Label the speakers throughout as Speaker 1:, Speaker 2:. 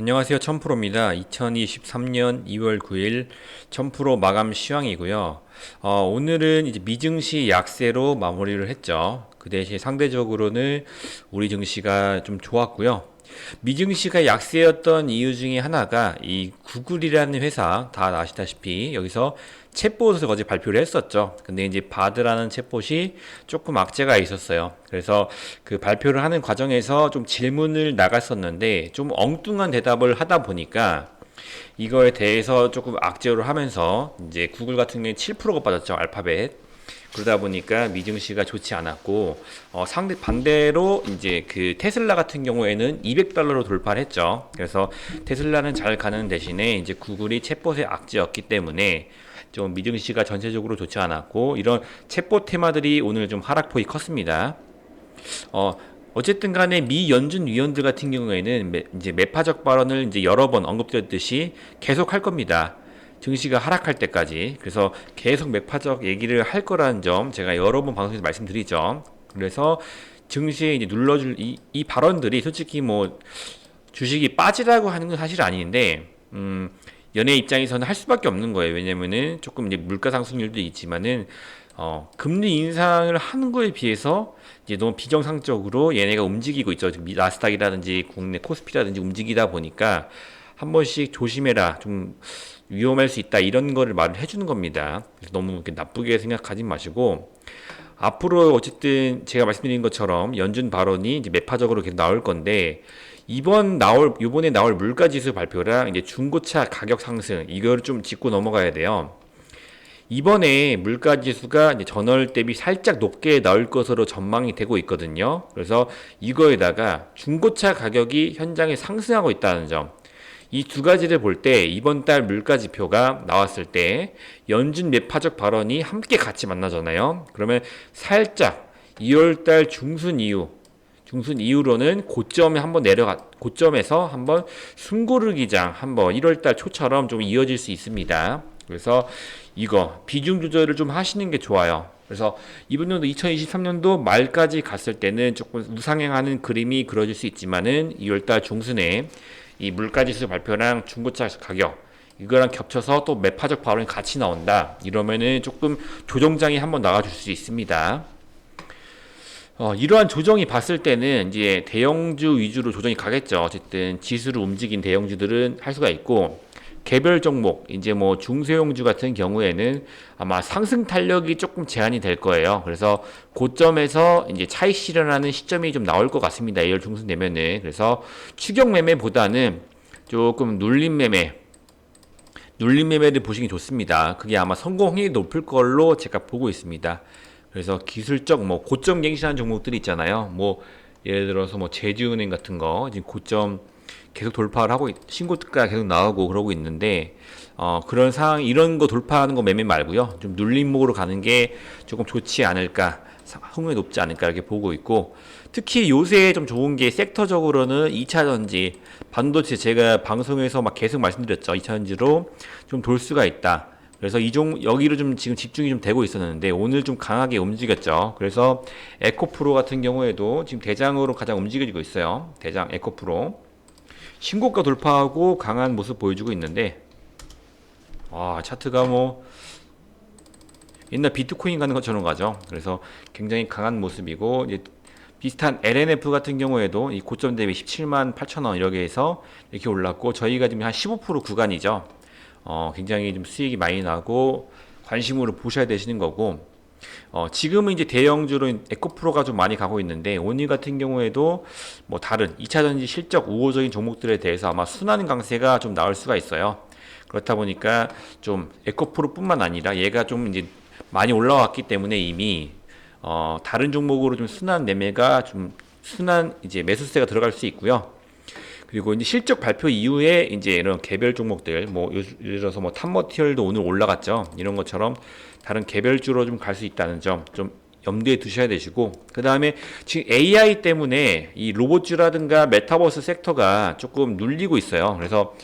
Speaker 1: 안녕하세요. 천프로입니다. 2023년 2월 9일 천프로 마감 시황이고요. 어, 오늘은 이제 미증시 약세로 마무리를 했죠. 그 대신 상대적으로는 우리 증시가 좀 좋았고요. 미증시가 약세였던 이유 중에 하나가 이 구글이라는 회사 다 아시다시피 여기서 챗봇을 어제 발표를 했었죠. 근데 이제 바드라는 챗봇이 조금 악재가 있었어요. 그래서 그 발표를 하는 과정에서 좀 질문을 나갔었는데 좀 엉뚱한 대답을 하다 보니까 이거에 대해서 조금 악재로 하면서 이제 구글 같은 경우에 7%가 빠졌죠. 알파벳. 그러다 보니까 미증시가 좋지 않았고 어, 상대 반대로 이제 그 테슬라 같은 경우에는 200달러로 돌파를 했죠. 그래서 테슬라는 잘 가는 대신에 이제 구글이 챗봇의 악재였기 때문에 좀 미증시가 전체적으로 좋지 않았고 이런 챗봇 테마들이 오늘 좀 하락폭이 컸습니다. 어, 어쨌든 간에 미 연준 위원들 같은 경우에는 매, 이제 매파적 발언을 이제 여러 번 언급드렸듯이 계속 할 겁니다. 증시가 하락할 때까지. 그래서 계속 매파적 얘기를 할 거라는 점 제가 여러 번 방송에서 말씀드리죠. 그래서 증시에 이제 눌러줄 이, 이 발언들이 솔직히 뭐 주식이 빠지라고 하는 건 사실 아닌데, 음, 연예 입장에서는 할 수밖에 없는 거예요. 왜냐면은 조금 이제 물가 상승률도 있지만은 어, 금리 인상을 하는 거에 비해서 이제 너무 비정상적으로 얘네가 움직이고 있죠. 지금 나스닥이라든지 국내 코스피라든지 움직이다 보니까 한 번씩 조심해라. 좀 위험할 수 있다. 이런 거를 말을 해주는 겁니다. 너무 이렇게 나쁘게 생각하지 마시고 앞으로 어쨌든 제가 말씀드린 것처럼 연준 발언이 이제 매파적으로 계속 나올 건데 이번 나올 이번에 나올 물가 지수 발표랑 이제 중고차 가격 상승 이거를 좀 짚고 넘어가야 돼요. 이번에 물가 지수가 전월 대비 살짝 높게 나올 것으로 전망이 되고 있거든요. 그래서 이거에다가 중고차 가격이 현장에 상승하고 있다는 점. 이 두 가지를 볼 때 이번 달 물가 지표가 나왔을 때 연준 매파적 발언이 함께 같이 만나잖아요. 그러면 살짝 2월 달 중순 이후 중순 이후로는 고점에 한번 내려가 고점에서 한번 숨고르기장 한번 1월 달 초처럼 좀 이어질 수 있습니다. 그래서 이거 비중 조절을 좀 하시는 게 좋아요. 그래서 이번 년도 2023년도 말까지 갔을 때는 조금 우상향하는 그림이 그려질 수 있지만은 2월달 중순에 이 물가지수 발표랑 중고차 가격 이거랑 겹쳐서 또 매파적 발언이 같이 나온다. 이러면은 조금 조정장이 한번 나와줄 수 있습니다. 어, 이러한 조정이 봤을 때는 이제 대형주 위주로 조정이 가겠죠. 어쨌든 지수를 움직인 대형주들은 할 수가 있고 개별 종목 이제 뭐 중소형주 같은 경우에는 아마 상승 탄력이 조금 제한이 될 거예요. 그래서 고점에서 이제 차익 실현하는 시점이 좀 나올 것 같습니다. 2월 중순 되면은 그래서 추격 매매보다는 조금 눌림 매매 눌림 매매를 보시기 좋습니다. 그게 아마 성공 확률이 높을 걸로 제가 보고 있습니다. 그래서 기술적 뭐 고점 갱신하는 종목들이 있잖아요. 뭐 예를 들어서 뭐 제주은행 같은 거 지금 고점 계속 돌파를 하고 있, 신고가 계속 나오고 그러고 있는데 어, 그런 상황 이런 거 돌파하는 거 매매 말고요. 좀 눌림목으로 가는 게 조금 좋지 않을까. 확률이 높지 않을까 이렇게 보고 있고 특히 요새 좀 좋은 게 섹터적으로는 2차 전지 반도체 제가 방송에서 막 계속 말씀드렸죠. 2차 전지로 좀 돌 수가 있다. 그래서 이종 여기로 좀 지금 집중이 좀 되고 있었는데 오늘 좀 강하게 움직였죠. 그래서 에코프로 같은 경우에도 지금 대장으로 가장 움직여지고 있어요. 대장 에코프로 신고가 돌파하고 강한 모습 보여주고 있는데 아 차트가 뭐 옛날 비트코인 가는 것처럼 가죠. 그래서 굉장히 강한 모습이고 비슷한 LNF 같은 경우에도 이 고점 대비 17만 8천 원 이렇게 해서 이렇게 올랐고 저희가 지금 한 15% 구간이죠. 어, 굉장히 좀 수익이 많이 나고 관심으로 보셔야 되시는 거고 어, 지금은 이제 대형주로 에코프로가 좀 많이 가고 있는데 오늘 같은 경우에도 뭐 다른 2차전지 실적 우호적인 종목들에 대해서 아마 순환 강세가 좀 나올 수가 있어요. 그렇다 보니까 좀 에코프로뿐만 아니라 얘가 좀 이제 많이 올라왔기 때문에 이미 어, 다른 종목으로 좀 순환 매매가 좀 순환 이제 매수세가 들어갈 수 있고요. 그리고 이제 실적 발표 이후에 이제 이런 개별 종목들 뭐 예를 들어서 뭐 탑머티얼도 오늘 올라갔죠. 이런 것처럼 다른 개별주로 좀 갈 수 있다는 점 좀 염두에 두셔야 되시고 그 다음에 지금 AI 때문에 이 로봇주라든가 메타버스 섹터가 조금 눌리고 있어요. 그래서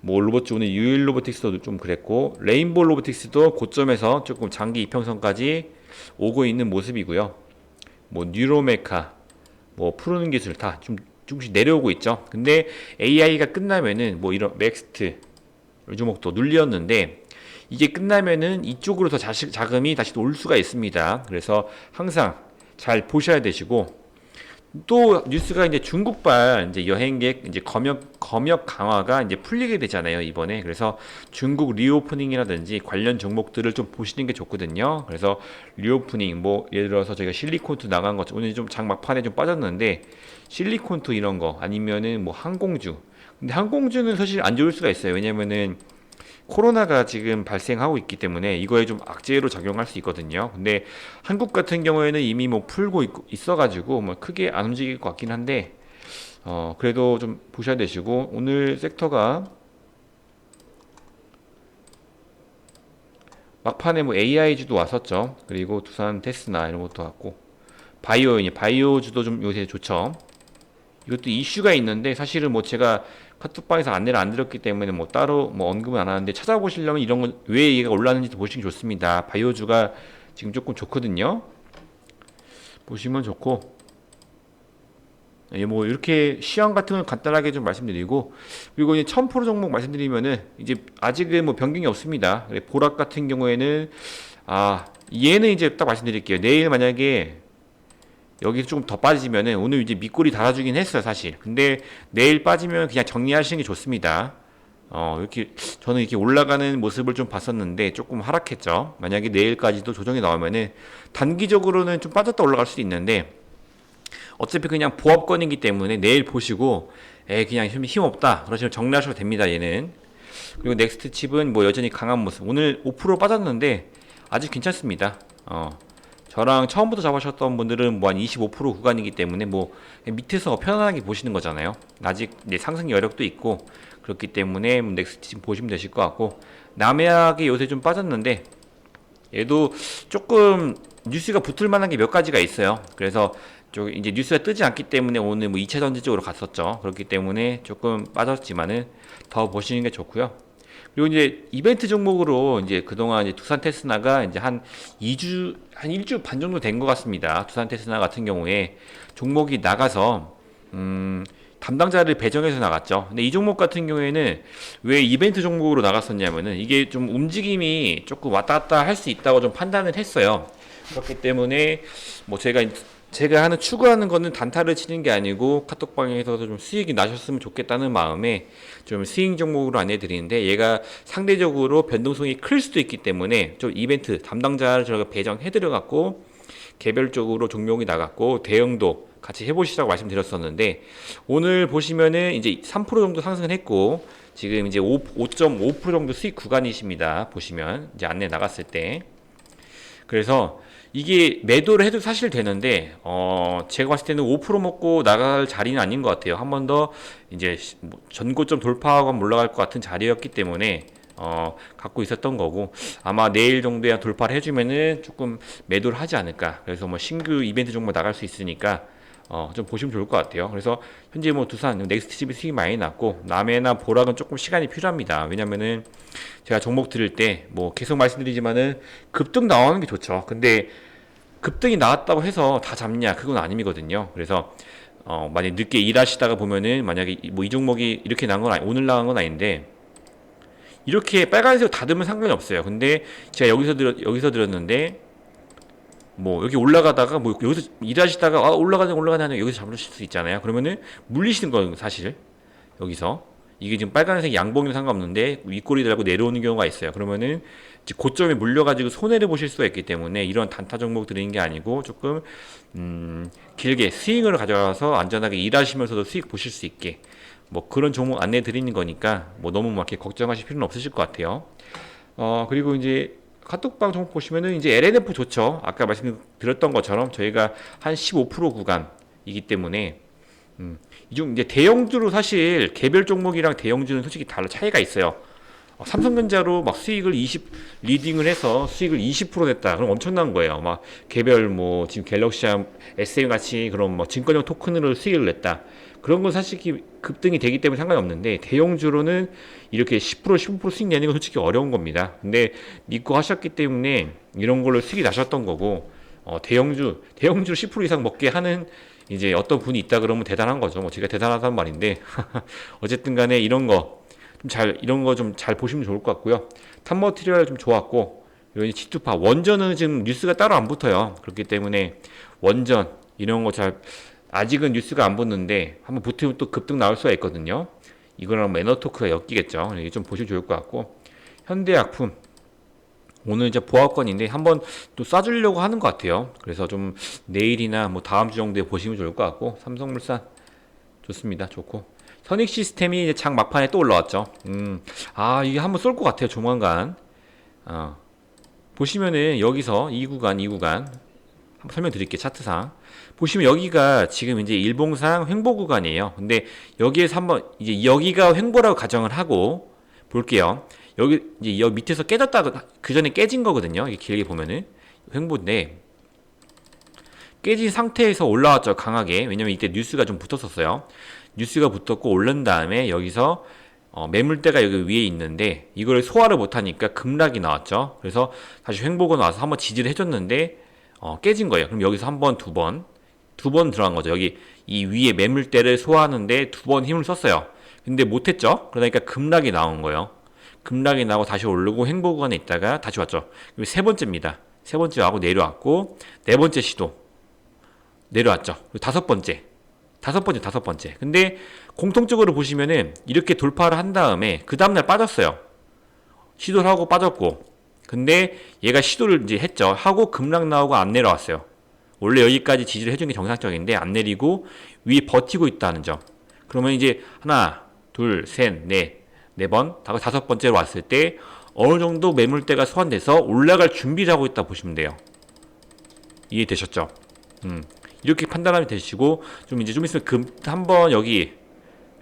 Speaker 1: 뭐 로봇주 오늘 유일 로보틱스도 좀 그랬고 레인보 로보틱스도 고점에서 조금 장기 이평선까지 오고 있는 모습이고요. 뭐 뉴로메카, 뭐 푸르는 기술 다 좀 조금씩 내려오고 있죠. 근데 AI가 끝나면은 뭐 이런 넥스트 주목도 눌렸는데 이게 끝나면은 이쪽으로 더 자식, 자금이 다시 올 수가 있습니다. 그래서 항상 잘 보셔야 되시고 또 뉴스가 이제 중국발 이제 여행객 이제 검역 검역 강화가 이제 풀리게 되잖아요 이번에 그래서 중국 리오프닝이라든지 관련 종목들을 좀 보시는 게 좋거든요. 그래서 리오프닝 뭐 예를 들어서 저희가 실리콘투 나간 것 오늘 좀 장 막판에 좀 빠졌는데 실리콘투 이런 거 아니면은 뭐 항공주 근데 항공주는 사실 안 좋을 수가 있어요. 왜냐면은 코로나가 지금 발생하고 있기 때문에 이거에 좀 악재로 작용할 수 있거든요. 근데 한국 같은 경우에는 이미 뭐 풀고 있, 어가지고뭐 크게 안 움직일 것 같긴 한데 어 그래도 좀 보셔야 되시고 오늘 섹터가 막판에 뭐 AI주도 왔었죠. 그리고 두산 테스나 이런 것도 왔고 바이오 바이오주도 좀 요새 좋죠. 이것도 이슈가 있는데 사실은 뭐 제가 카톡방에서 안내를 안 드렸기 때문에 뭐 따로 뭐 언급은 안 하는데 찾아보시려면 이런 건 왜 얘가 올랐는지도 보시기 좋습니다. 바이오주가 지금 조금 좋거든요. 보시면 좋고 예, 뭐 이렇게 시황 같은 걸 간단하게 좀 말씀드리고 그리고 이제 1000% 종목 말씀드리면은 이제 아직은 뭐 변경이 없습니다. 보락 같은 경우에는 아 얘는 이제 딱 말씀드릴게요. 내일 만약에 여기서 조금 더 빠지면은 오늘 이제 밑골이 달아주긴 했어요 사실. 근데 내일 빠지면 그냥 정리하시는 게 좋습니다. 어 이렇게 저는 이렇게 올라가는 모습을 좀 봤었는데 조금 하락했죠. 만약에 내일까지도 조정이 나오면은 단기적으로는 좀 빠졌다 올라갈 수도 있는데 어차피 그냥 보합권이기 때문에 내일 보시고 에 그냥 힘 없다. 그러시면 정리하셔도 됩니다 얘는. 그리고 넥스트 칩은 뭐 여전히 강한 모습. 오늘 5% 빠졌는데 아직 괜찮습니다. 어 저랑 처음부터 잡으셨던 분들은 뭐 한 25% 구간이기 때문에 뭐 밑에서 편안하게 보시는 거잖아요. 아직 네, 상승 여력도 있고 그렇기 때문에 뭐 넥스트 지금 보시면 되실 것 같고 남해학이 요새 좀 빠졌는데 얘도 조금 뉴스가 붙을 만한 게 몇 가지가 있어요. 그래서 좀 이제 뉴스가 뜨지 않기 때문에 오늘 뭐 2차 전지 쪽으로 갔었죠. 그렇기 때문에 조금 빠졌지만은 더 보시는 게 좋고요. 그리고 이제 이벤트 종목으로 이제 그동안 이제 두산 테스나가 이제 한 2주, 한 1주 반 정도 된 것 같습니다. 두산 테스나 같은 경우에 종목이 나가서, 음, 담당자를 배정해서 나갔죠. 근데 이 종목 같은 경우에는 왜 이벤트 종목으로 나갔었냐면은 이게 좀 움직임이 조금 왔다 갔다 할 수 있다고 좀 판단을 했어요. 그렇기 때문에 뭐 제가 제가 하는 추구하는 거는 단타를 치는 게 아니고 카톡방에서도 좀 수익이 나셨으면 좋겠다는 마음에 좀 스윙 종목으로 안내 드리는데 얘가 상대적으로 변동성이 클 수도 있기 때문에 좀 이벤트 담당자를 저희가 배정해 드려 갖고 개별적으로 종목이 나갔고 대형도 같이 해보시라고 말씀드렸었는데 오늘 보시면은 이제 3% 정도 상승을 했고 지금 이제 5.5% 정도 수익 구간이십니다. 보시면 이제 안내 나갔을 때 그래서 이게 매도를 해도 사실 되는데 어 제가 봤을 때는 5% 먹고 나갈 자리는 아닌 것 같아요. 한 번 더 이제 뭐 전고점 돌파하고 올라갈 것 같은 자리였기 때문에 어 갖고 있었던 거고 아마 내일 정도에 돌파를 해주면은 조금 매도를 하지 않을까. 그래서 뭐 신규 이벤트 정도 나갈 수 있으니까 어, 좀 보시면 좋을 것 같아요. 그래서 현재 뭐 두산 넥스트 집이 수익이 많이 났고 남해나 보락은 조금 시간이 필요합니다. 왜냐면은 제가 종목 들을 때 뭐 계속 말씀드리지만은 급등 나오는 게 좋죠. 근데 급등이 나왔다고 해서 다 잡냐 그건 아님이거든요. 그래서 어, 만약 늦게 일하시다가 보면은 만약에 뭐 이 종목이 이렇게 나온 건 아니, 오늘 나온 건 아닌데 이렇게 빨간색 닫으면 상관이 없어요. 근데 제가 여기서 들 여기서 들었는데 뭐 여기 올라가다가 뭐 여기서 일하시다가 아 올라가냐 올라가냐 여기서 잡으실 수 있잖아요. 그러면은 물리시는 거예요 사실 여기서 이게 지금 빨간색 양봉이 상관없는데 윗꼬리 들고 내려오는 경우가 있어요. 그러면은 고점에 물려가지고 손해를 보실 수가 있기 때문에 이런 단타 종목 드리는 게 아니고 조금 음 길게 스윙을 가져가서 안전하게 일하시면서도 수익 보실 수 있게 뭐 그런 종목 안내 드리는 거니까 뭐 너무 막 이렇게 걱정하실 필요는 없으실 것 같아요. 어 그리고 이제 카톡방 종목 보시면은 이제 LNF 좋죠. 아까 말씀드렸던 것처럼 저희가 한 15% 구간이기 때문에 음, 이중 이제 대형주로 사실 개별 종목이랑 대형주는 솔직히 달라 차이가 있어요. 어, 삼성전자로 막 수익을 20 리딩을 해서 수익을 20% 냈다. 그럼 엄청난 거예요. 막 개별 뭐 지금 갤럭시암 SM 같이 그런 뭐 증권형 토큰으로 수익을 냈다. 그런 건 사실 급등이 되기 때문에 상관이 없는데 대형주로는 이렇게 10% 15% 수익 내는 건 솔직히 어려운 겁니다. 근데 믿고 하셨기 때문에 이런 걸로 수익이 나셨던 거고 어, 대형주 대형주 10% 이상 먹게 하는 이제 어떤 분이 있다 그러면 대단한 거죠. 뭐 제가 대단하다는 말인데 어쨌든 간에 이런 거 좀 잘 이런 거 좀 잘 보시면 좋을 것 같고요. 탑 머티리얼 좀 좋았고 이런 G2파 원전은 지금 뉴스가 따로 안 붙어요. 그렇기 때문에 원전 이런 거 잘 아직은 뉴스가 안 붙는데 한번 붙으면 또 급등 나올 수가 있거든요. 이거랑 매너토크가 엮이겠죠. 이게 좀 보시면 좋을 것 같고 현대약품 오늘 이제 보합권인데 한번 또 쏴주려고 하는 것 같아요. 그래서 좀 내일이나 뭐 다음 주 정도에 보시면 좋을 것 같고 삼성물산 좋습니다. 좋고 선익 시스템이 이제 장 막판에 또 올라왔죠. 음, 아 이게 한번 쏠 것 같아요. 조만간. 어, 보시면은 여기서 이 구간, 이 구간 한번 설명드릴게요. 차트상 보시면 여기가 지금 이제 일봉상 횡보 구간이에요. 근데 여기에서 한번 이제 여기가 횡보라고 가정을 하고 볼게요. 여기 이제 여기 밑에서 깨졌다가 그 전에 깨진 거거든요. 길게 보면은 횡보인데 깨진 상태에서 올라왔죠 강하게 왜냐면 이때 뉴스가 좀 붙었었어요. 뉴스가 붙었고 올른 다음에 여기서 어, 매물대가 여기 위에 있는데 이걸 소화를 못하니까 급락이 나왔죠. 그래서 다시 횡보가 나와서 한번 지지를 해줬는데 어, 깨진 거예요. 그럼 여기서 한 번, 두 번, 두 번 들어간 거죠. 여기 이 위에 매물대를 소화하는데 두 번 힘을 썼어요. 근데 못했죠. 그러니까 급락이 나온 거예요. 급락이 나고 다시 오르고 횡보 구간에 있다가 다시 왔죠. 세 번째입니다. 세 번째 하고 내려왔고 네 번째 시도 내려왔죠. 다섯 번째, 다섯 번째, 다섯 번째. 근데 공통적으로 보시면은 이렇게 돌파를 한 다음에 그 다음날 빠졌어요. 시도를 하고 빠졌고. 근데 얘가 시도를 이제 했죠. 하고 급락 나오고 안 내려왔어요. 원래 여기까지 지지를 해준 게 정상적인데 안 내리고 위에 버티고 있다는 점. 그러면 이제 하나, 둘, 셋, 넷, 네 번, 다섯 다섯 번째로 왔을 때 어느 정도 매물대가 소환돼서 올라갈 준비를 하고 있다 보시면 돼요. 이해되셨죠? 음. 이렇게 판단하면 되시고 좀 이제 좀 있으면 금 한번 여기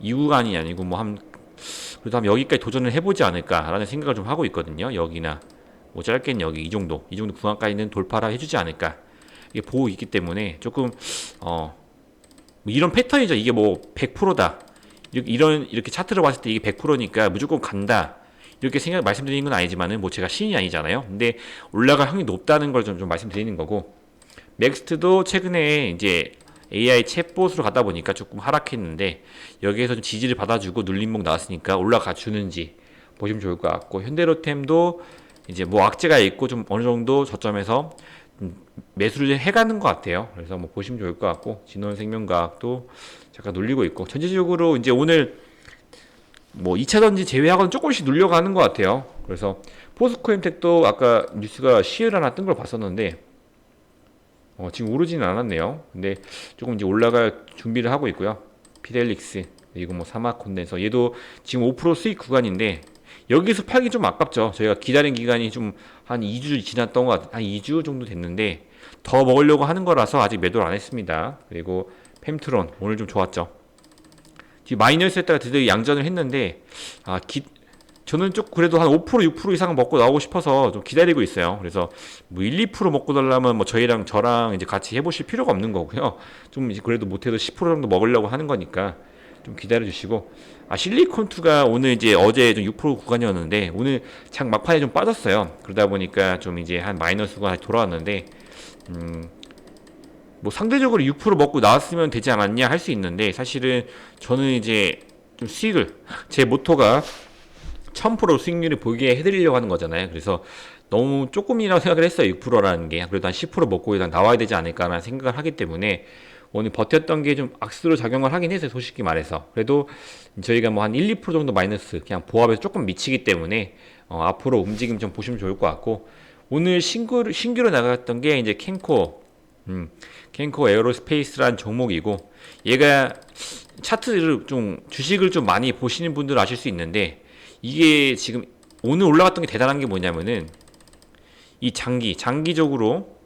Speaker 1: 이 구간이 아니고 뭐 한 그래도 한 여기까지 도전을 해보지 않을까라는 생각을 좀 하고 있거든요. 여기나 뭐 짧게는 여기 이 정도 이 정도 구간까지는 돌파를 해주지 않을까 이게 보고 있기 때문에 조금 어 뭐 이런 패턴이죠. 이게 뭐 100%다 이런 이렇게 차트를 봤을 때 이게 100%니까 무조건 간다. 이렇게 생각 말씀드리는 건 아니지만은 뭐 제가 신이 아니잖아요. 근데 올라갈 확률이 높다는 걸 좀 좀 말씀드리는 거고 넥스트도 최근에 이제 AI 챗봇으로 가다 보니까 조금 하락했는데 여기에서 좀 지지를 받아주고 눌림목 나왔으니까 올라가 주는지 보시면 좋을 것 같고 현대로템도 이제 뭐 악재가 있고 좀 어느 정도 저점에서 음, 매수를 해가는 것 같아요. 그래서 뭐 보시면 좋을 것 같고 진원생명과학도 잠깐 눌리고 있고 전체적으로 이제 오늘 뭐 2차 던지 제외하고는 조금씩 눌려가는 것 같아요. 그래서 포스코엠텍도 아까 뉴스가 시일 하나 뜬 걸 봤었는데 어, 지금 오르지는 않았네요. 근데 조금 이제 올라갈 준비를 하고 있고요. 피델릭스 그리고 뭐 사막 콘덴서 얘도 지금 5% 수익 구간인데 여기서 팔기 좀 아깝죠. 저희가 기다린 기간이 좀 한 2주 지났던 것 같, 한 2주 정도 됐는데 더 먹으려고 하는 거라서 아직 매도를 안 했습니다. 그리고 펜트론 오늘 좀 좋았죠. 지금 마이너스했다가 드디어 양전을 했는데 아 기, 저는 좀 그래도 한 5% 6% 이상 먹고 나오고 싶어서 좀 기다리고 있어요. 그래서 뭐 1, 2% 먹고 달라면 뭐 저희랑 저랑 이제 같이 해보실 필요가 없는 거고요. 좀 그래도 못해도 10% 정도 먹으려고 하는 거니까 좀 기다려 주시고 아 실리콘2가 오늘 이제 어제 좀 6% 구간이었는데 오늘 장 막판에 좀 빠졌어요. 그러다 보니까 좀 이제 한 마이너스가 돌아왔는데 음. 뭐 상대적으로 6% 먹고 나왔으면 되지 않았냐 할 수 있는데 사실은 저는 이제 좀 수익을 제 모토가 1000% 수익률을 보게 해드리려고 하는 거잖아요. 그래서 너무 조금이라고 생각을 했어요. 6%라는 게. 그래도 한 10% 먹고 일단 나와야 되지 않을까라는 생각을 하기 때문에 오늘 버텼던 게 좀 악수로 작용을 하긴 했어요. 솔직히 말해서. 그래도 저희가 뭐 한 1, 2% 정도 마이너스 그냥 보합에서 조금 미치기 때문에 어, 앞으로 움직임 좀 보시면 좋을 것 같고 오늘 신규로, 신규로 나갔던 게 이제 캔코 음, 캔코 에어로스페이스란 종목이고 얘가 차트를 좀 주식을 좀 많이 보시는 분들 아실 수 있는데 이게 지금 오늘 올라갔던 게 대단한 게 뭐냐면은 이 장기 장기적으로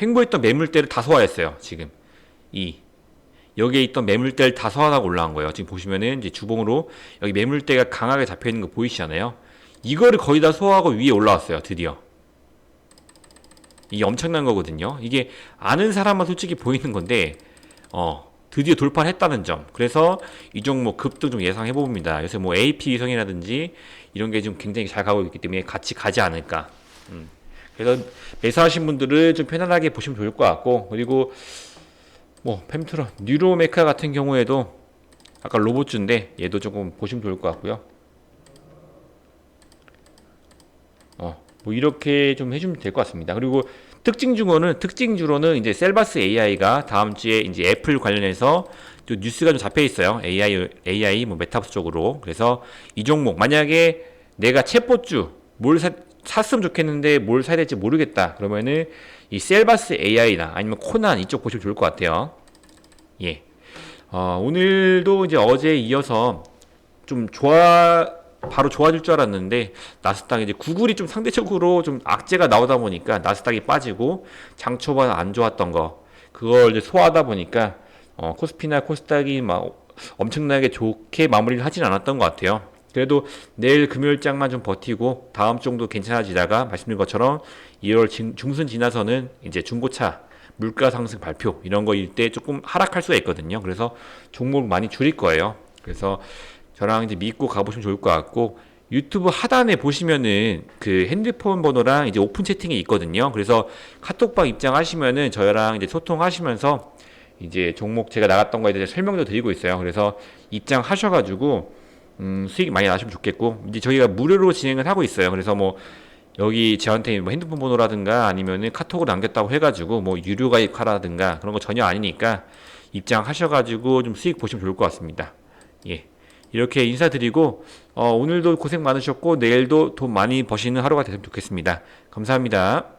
Speaker 1: 횡보했던 매물대를 다 소화했어요. 지금 이 여기에 있던 매물대를 다 소환하고 올라간 거예요. 지금 보시면은 이제 주봉으로 여기 매물대가 강하게 잡혀 있는 거 보이시잖아요. 이거를 거의 다 소화하고 위에 올라왔어요. 드디어. 이게 엄청난 거거든요. 이게 아는 사람만 솔직히 보이는 건데 어 드디어 돌파를 했다는 점. 그래서 이 종목 급등 좀 예상해 봅니다. 요새 뭐 AP 위성이라든지 이런 게 좀 굉장히 잘 가고 있기 때문에 같이 가지 않을까. 음. 그래서 매수하신 분들을 좀 편안하게 보시면 좋을 것 같고 그리고 뭐 펜트론 뉴로메카 같은 경우에도 아까 로봇주인데 얘도 조금 보시면 좋을 것 같고요. 어, 뭐 이렇게 좀 해주면 될 것 같습니다. 그리고 특징 중으로는 특징 주로는 이제 셀바스 AI가 다음 주에 이제 애플 관련해서 또 뉴스가 좀 잡혀 있어요. AI AI 뭐 메타버스 쪽으로. 그래서 이 종목 만약에 내가 챗봇주 뭘 사, 샀으면 좋겠는데 뭘 사야 될지 모르겠다. 그러면은 이 셀바스 AI나 아니면 코난 이쪽 보시면 좋을 것 같아요. 예. 어, 오늘도 이제 어제 이어서 좀 좋아 바로 좋아질 줄 알았는데 나스닥 이제 구글이 좀 상대적으로 좀 악재가 나오다 보니까 나스닥이 빠지고 장 초반 안 좋았던 거 그걸 이제 소화하다 보니까 어, 코스피나 코스닥이 막 엄청나게 좋게 마무리를 하진 않았던 것 같아요. 그래도 내일 금요일장만 좀 버티고 다음 정도 괜찮아지다가 말씀드린 것처럼 2월 중- 중순 지나서는 이제 중고차 물가 상승 발표 이런 거일 때 조금 하락할 수가 있거든요. 그래서 종목을 많이 줄일 거예요. 그래서 저랑 이제 믿고 가보시면 좋을 것 같고 유튜브 하단에 보시면은 그 핸드폰 번호랑 이제 오픈 채팅이 있거든요. 그래서 카톡방 입장하시면은 저랑 이제 소통하시면서 이제 종목 제가 나갔던 거에 대해서 설명도 드리고 있어요. 그래서 입장하셔가지고 음, 수익 많이 나시면 좋겠고 이제 저희가 무료로 진행을 하고 있어요. 그래서 뭐 여기 저한테 뭐 핸드폰 번호라든가 아니면은 카톡을 남겼다고 해가지고 뭐 유료 가입하라든가 그런 거 전혀 아니니까 입장하셔가지고 좀 수익 보시면 좋을 것 같습니다. 예. 이렇게 인사드리고 어, 오늘도 고생 많으셨고 내일도 돈 많이 버시는 하루가 됐으면 좋겠습니다. 감사합니다.